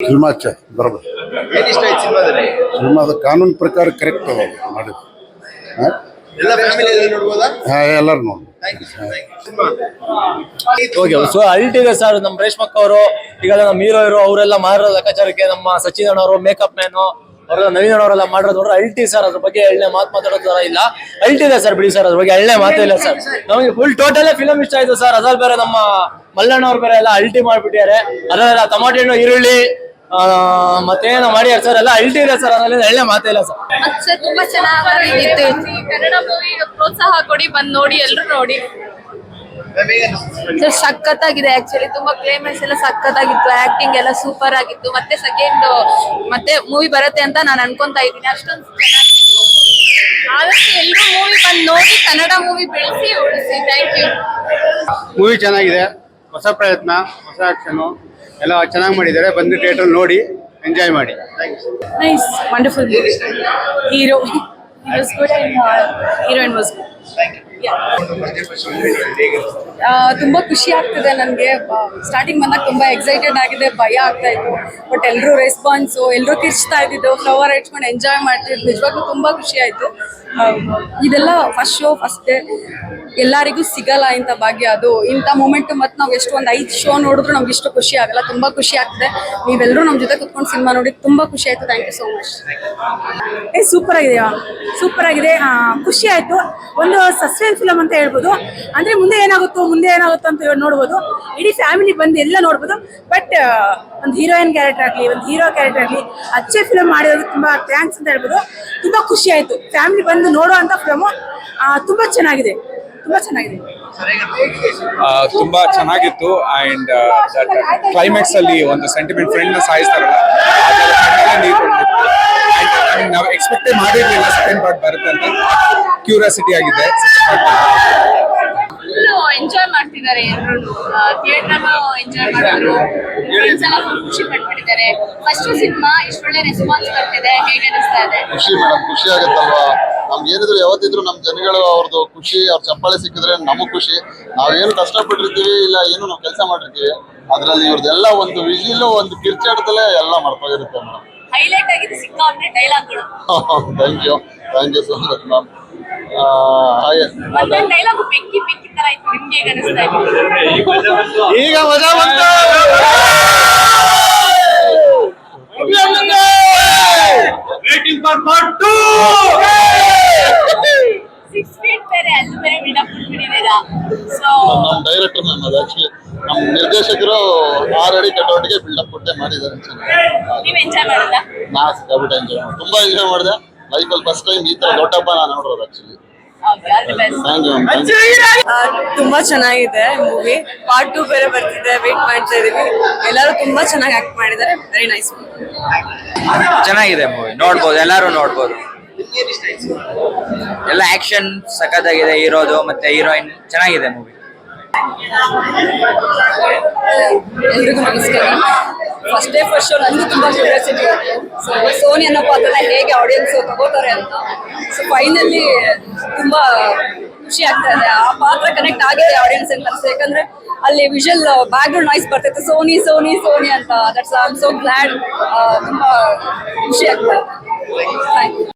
Cinema ಚ ಸಿನಿಮಾದ ಕಾನೂನು ಪ್ರಕಾರ ಕರೆಕ್ಟ್ ಅದ ಮಾಡಿದ್ದು. ಹಾಂ? ಎಲ್ಲರೂ ನೋಡಿ thank you cinema? Okay so ಅಲ್ಟಿದೆ ಇದೆ ಸರ್ ನಮ್ಮ ರೇಷ್ಮಕ್ಕ ಅವರು ಈಗ ನಮ್ಮ ಹೀರೋ ಇರೋ ಅವರೆಲ್ಲ ಮಾಡಿರೋ ಲೆಕ್ಕಾಚಾರಕ್ಕೆ ನಮ್ಮ ಸಚಿನ್ ಅಣ್ಣವರು ಮೇಕಪ್ ಮ್ಯಾನ್ ಅವರೆಲ್ಲ ನವೀನ್ ಅವರೆಲ್ಲ ಮಾಡಿರೋದು ನೋಡ್ರೆ ಅಲ್ಟಿ ಸರ್ ಅದ್ರ ಬಗ್ಗೆ ಎಳ್ಳೆ ಮಾತು ಮಾತಾಡೋ ತರ ಇಲ್ಲ. ಅಲ್ಟಿದೆ ಇದೆ ಸರ್ ಬಿಡಿ ಸರ್ ಅದ್ರ ಬಗ್ಗೆ ಎಳ್ಳೆ ಮಾತು ಇಲ್ಲ ಸರ್ ನಮಗೆ ಫುಲ್ ಟೋಟಲ್ ಫಿಲಮ್ ಇಷ್ಟ ಆಯ್ತು ಸರ್ ಅದ್ರಲ್ಲಿ ಬೇರೆ ನಮ್ಮ ಮಲ್ಲಣ್ಣ ಅವ್ರು ಬೇರೆ ಎಲ್ಲ ಅಲ್ಟಿ ಮಾಡ್ಬಿಟ್ಟಿದ್ದಾರೆ. ಅದರಲ್ಲ ತಮಾಟೆ ಹಣ್ಣು ಈರುಳ್ಳಿ ಮತ್ತೇನೋ ಮಾಡ್ಯಾರ ಸರ್ ಎಲ್ಲ? ಅಲ್ಟಿ ಇದೆ ಸರ್ ಅದ್ರಲ್ಲಿ ಒಳ್ಳೆ ಮಾತೇ ಇಲ್ಲ ಸರ್ ಮತ್ತೆ ತುಂಬಾ ಚೆನ್ನಾಗಿತ್ತು ಕನ್ನಡ ಮೂವಿ ಪ್ರೋತ್ಸಾಹ ಕೊಡಿ ಬಂದ್ ನೋಡಿ ಎಲ್ರು ನೋಡಿ. ಸರ್ ಆಗಿದೆ ಆಕ್ಚುಲಿ ತುಂಬಾ ಕ್ಲೈಮ್ಯಾಕ್ಸ್ ಎಲ್ಲ ಸಖತ್ತಾಗಿತ್ತು. ಆಕ್ಟಿಂಗ್ ಎಲ್ಲ ಸೂಪರ್ ಆಗಿತ್ತು. ಮತ್ತೆ ಸೆಕೆಂಡ್ ಮತ್ತೆ ಮೂವಿ ಬರುತ್ತೆ ಅಂತ ನಾನು ಅನ್ಕೊಂತಾ ಇದೀನಿ ಅಷ್ಟೊಂದು ಆದಷ್ಟು ಎಲ್ಲರೂ ಮೂವಿ ಬಂದ್ ನೋಡಿ ಕನ್ನಡ ಮೂವಿ ಬೆಳೆಸಿ ಉಳಿಸಿ. ಥ್ಯಾಂಕ್ ಯು ಮೂವಿ ಚೆನ್ನಾಗಿದೆ. ಹೊಸ ಪ್ರಯತ್ನ ಹೊಸ ಆಕ್ಷನು ಎಲ್ಲ ಚೆನ್ನಾಗಿ ಮಾಡಿದ್ದಾರೆ. ಬಂದು ಥಿಯೇಟರ್ ನೋಡಿ ಎಂಜಾಯ್ ಮಾಡಿ. Nice wonderful hero was good heroine was ತುಂಬಾ ಖುಷಿ ಆಗ್ತಿದೆ ನನಗೆ. ಸ್ಟಾರ್ಟಿಂಗ್ ಬಂದಾಗ ತುಂಬಾ ಎಕ್ಸೈಟೆಡ್ ಆಗಿದೆ, ಭಯ ಆಗ್ತಾ ಇತ್ತು. ಬಟ್ ಎಲ್ಲರೂ ರೆಸ್ಪಾನ್ಸ್ ಎಲ್ಲರೂ ಕಿರ್ಚ್ತಾ ಇದ್ದಿದ್ದು ಫ್ಲವರ್ ಇಟ್ಕೊಂಡು ಎಂಜಾಯ್ ಮಾಡ್ತಿದ್ದು ನಿಜವಾಗ್ಲೂ ತುಂಬಾ ಖುಷಿ ಆಯ್ತು. ಇದೆಲ್ಲ ಫಸ್ಟ್ ಶೋ ಫಸ್ಟ್ ಡೇ ಎಲ್ಲರಿಗೂ ಸಿಗಲ್ಲ ಇಂಥ ಭಾಗ್ಯ ಅದು. ಇಂಥ ಮೂಮೆಂಟ್ ಮತ್ತೆ ನಾವು ಎಷ್ಟು ಒಂದು ಐದು ಶೋ ನೋಡಿದ್ರು ನಮ್ಗೆ ಇಷ್ಟು ಖುಷಿ ಆಗಲ್ಲ. ತುಂಬ ಖುಷಿ ಆಗ್ತದೆ. ನೀವೆಲ್ಲರೂ ನಮ್ಮ ಜೊತೆ ಕುತ್ಕೊಂಡು ಸಿನಿಮಾ ನೋಡಿ ತುಂಬಾ ಖುಷಿ ಆಯ್ತು. ಥ್ಯಾಂಕ್ ಯು ಸೋ ಮಚ್ ಏ ಸೂಪರ್ ಆಗಿದೆ ಸೂಪರ್ ಆಗಿದೆ. ಖುಷಿ ಆಯ್ತು. ಒಂದು ಸಸ್ಪೆನ್ಸ್ ಫಿಲಮ್ ಅಂತ ಹೇಳ್ಬೋದು. ಅಂದ್ರೆ ಮುಂದೆ ಏನಾಗುತ್ತೋ ಮುಂದೆ ಏನಾಗುತ್ತೋ ಅಂತ ನೋಡ್ಬೋದು. ಇಡೀ ಫ್ಯಾಮಿಲಿ ಬಂದು ಎಲ್ಲ ನೋಡ್ಬೋದು. ಬಟ್ ಒಂದು ಹೀರೋಯಿನ್ ಕ್ಯಾರೆಕ್ಟರ್ ಆಗಲಿ, ಒಂದು ಹೀರೋ ಕ್ಯಾರೆಕ್ಟರ್ ಆಗಲಿ, ಅಚ್ಚೆ ಫಿಲಮ್ ಮಾಡಿರೋದು ತುಂಬಾ ಥ್ಯಾಂಕ್ಸ್ ಅಂತ ಹೇಳ್ಬೋದು. ತುಂಬಾ ಖುಷಿ ಆಯ್ತು. ಫ್ಯಾಮಿಲಿ ಬಂದು ನೋಡೋ ಅಂತ ಫಿಲಮು ತುಂಬಾ ಚೆನ್ನಾಗಿದೆ. ತುಂಬಾ ಚೆನ್ನಾಗಿದೆ. ತುಂಬಾ ಚೆನ್ನಾಗಿತ್ತು. ಅಂಡ್ ಕ್ಲೈಮ್ಯಾಕ್ಸ್ ಅಲ್ಲಿ ಒಂದು ಸೆಂಟಿಮೆಂಟ್ ಫ್ರೆಂಡ್ನ ಸಾಯಿಸ್ತಾರಲ್ಲ ನಾವು ಎಕ್ಸ್ಪೆಕ್ಟೇ ಮಾಡಿರ್ಲಿಲ್ಲ ಸೆಕೆಂಡ್ ಪಾರ್ಟ್ ಬರುತ್ತೆ ಅಂತ. ಕ್ಯೂರಿಯಾಸಿಟಿ ಆಗಿದೆ. ಫುಲ್ ಎಂಜಾಯ್ ಮಾಡ್ತಿದ್ದಾರೆ ಎಲ್ಲರೂ ಥಿಯೇಟರ್ ಎಂಜಾಯ್ ಮಾಡಿದ್ರು ಫ್ರೆಂಡ್ಸ್ ಎಲ್ಲ ಖುಷಿ ಪಟ್ಬಿಟ್ಟಿದ್ದಾರೆ. ಫಸ್ಟ್ ಸಿನಿಮಾ ಇಷ್ಟೊಳ್ಳೆ ರೆಸ್ಪಾನ್ಸ್ ಬರ್ತಿದೆ. ಹೇಗೆ ಅನಿಸ್ತಾ ಇದೆ? ಖುಷಿ ಮೇಡಮ್ ಖುಷಿ ಆಗುತ್ತಲ್ವಾ? ನಮ್ಗೆ ಏನಿದ್ರು ಯಾವತ್ತಿದ್ರು ನಮ್ ಜನಗಳು ಅವ್ರದ್ದು ಖುಷಿ ಅವ್ರ ಚಪ್ಪಾಳೆ ಸಿಕ್ಕಿದ್ರೆ ನಮಗ್ ಖುಷಿ. ನಾವೇನು ಕಷ್ಟಪಟ್ಟಿರ್ತೀವಿ ಇಲ್ಲ ಏನು ನಾವು ಕೆಲಸ ಮಾಡಿರ್ತೀವಿ ಅದ್ರಲ್ಲಿ ಇವ್ರದ್ದೆಲ್ಲ ಒಂದು ವಿಜಿಲ್ ಒಂದು ಕಿರ್ಚಾಟದಲ್ಲೇ ಎಲ್ಲ ಮರ್ತೋಗಿರುತ್ತೆ ಮೇಡಮ್. ಹೈಲೈಟ್ ಆಗಿದೆ ಸಿಕ್ಕಾಪಟ್ಟೆ ಡೈಲಾಗ್ಗಳು thank you thank you so much ma'am ಹಾಗೆ. ಈಗ ಮಜಾ ಬಂತು. ಸಿಕ್ಸ್ ಫೀಟ್ ಬೇರೆ ಅಲ್ಲೂ ಬೇರೆ ಬಿಲ್ಡಪ್ ಕೊಟ್ಬಿಟ್ಟಿದ್ದೀರಾ ಸೊ ನಮ್ಮ ಡೈರೆಕ್ಟರ್ ಮ್ಯಾಮ್ ಅದು ಆಕ್ಚುಲಿ ನಮ್ಮ ನಿರ್ದೇಶಕರು ಆಲ್ರೆಡಿ ಕಟೌಟ್ಗೆ ಬಿಲ್ಡಪ್ ಕೊಟ್ಟೆ ಮಾಡಿದ್ದಾರೆ ಚೆನ್ನಾಗಿ ನೀವು ಎಂಜಾಯ್ ಮಾಡಲ್ಲ ನಾ ಸಿಕ್ಕಾಬಿಟ್ಟೆ ಎಂಜಾಯ್ ಮಾಡಿ ತುಂಬಾ ಎಂಜಾಯ್ ಮಾಡಿದೆ. ಲೈಫಲ್ಲಿ ಫಸ್ಟ್ ಟೈಮ್ ಈ ತರ ದೊಡ್ಡಪ್ಪ ನಾನು ನೋಡೋದು ಆಕ್ಚುಲಿ ತುಂಬಾ ಚೆನ್ನಾಗಿದೆ ಮೂವಿ ಪಾರ್ಟ್ ಟೂ ಬೇರೆ ಬರ್ತಿದೆ ವೇಟ್ ಮಾಡ್ತಾ ಇದೀವಿ. ಎಲ್ಲರೂ ತುಂಬಾ ಚೆನ್ನಾಗಿ ಆಕ್ಟ್ ಮಾಡಿದ್ದಾರೆ. ವೆರಿ ನೈಸ್ ಚೆನ್ನಾಗಿದೆ ಮೂವಿ ನೋಡ್ಬೋದು ಎಲ್ಲರೂ ನೋಡ್ಬೋದು. ಎಲ್ಲ ಆಕ್ಷನ್ ಸಖತ್ತಾಗಿದೆ ಹೀರೋದು ಮತ್ತೆ ಹೀರೋಯಿನ್ ಚೆನ್ನಾಗಿದೆ ಮೂವಿ ಎಲ್ರಿಗೂ ನಮಸ್ಕಾರ. ಫಸ್ಟ್ ಡೇ ಫಸ್ಟ್ ಶೋ ನನಗೂ ತುಂಬಾ ಕ್ಯೂರಿಯಾಸಿಟಿ ಸೊ ಸೋನಿ ಅನ್ನೋ ಪಾತ್ರನ ಹೇಗೆ ಆಡಿಯನ್ಸ್ ತಗೋತಾರೆ ಅಂತ. ಸೊ ಫೈನಲಿ ತುಂಬಾ ಖುಷಿ ಆಗ್ತಾ ಇದೆ. ಆ ಪಾತ್ರ ಕನೆಕ್ಟ್ ಆಗಿದೆ ಆಡಿಯನ್ಸ್ ಅಂತ ಅನ್ಸುತ್ತೆ ಯಾಕಂದ್ರೆ ಅಲ್ಲಿ ವಿಜುವಲ್ ಬ್ಯಾಕ್ ಗ್ರೌಂಡ್ ನಾಯ್ಸ್ ಬರ್ತಿತ್ತು. ಸೋನಿ ಸೋನಿ ಸೋನಿ ಅಂತ. That's I am so glad ತುಂಬಾ ಖುಷಿ ಆಗ್ತಾ ಇದೆ.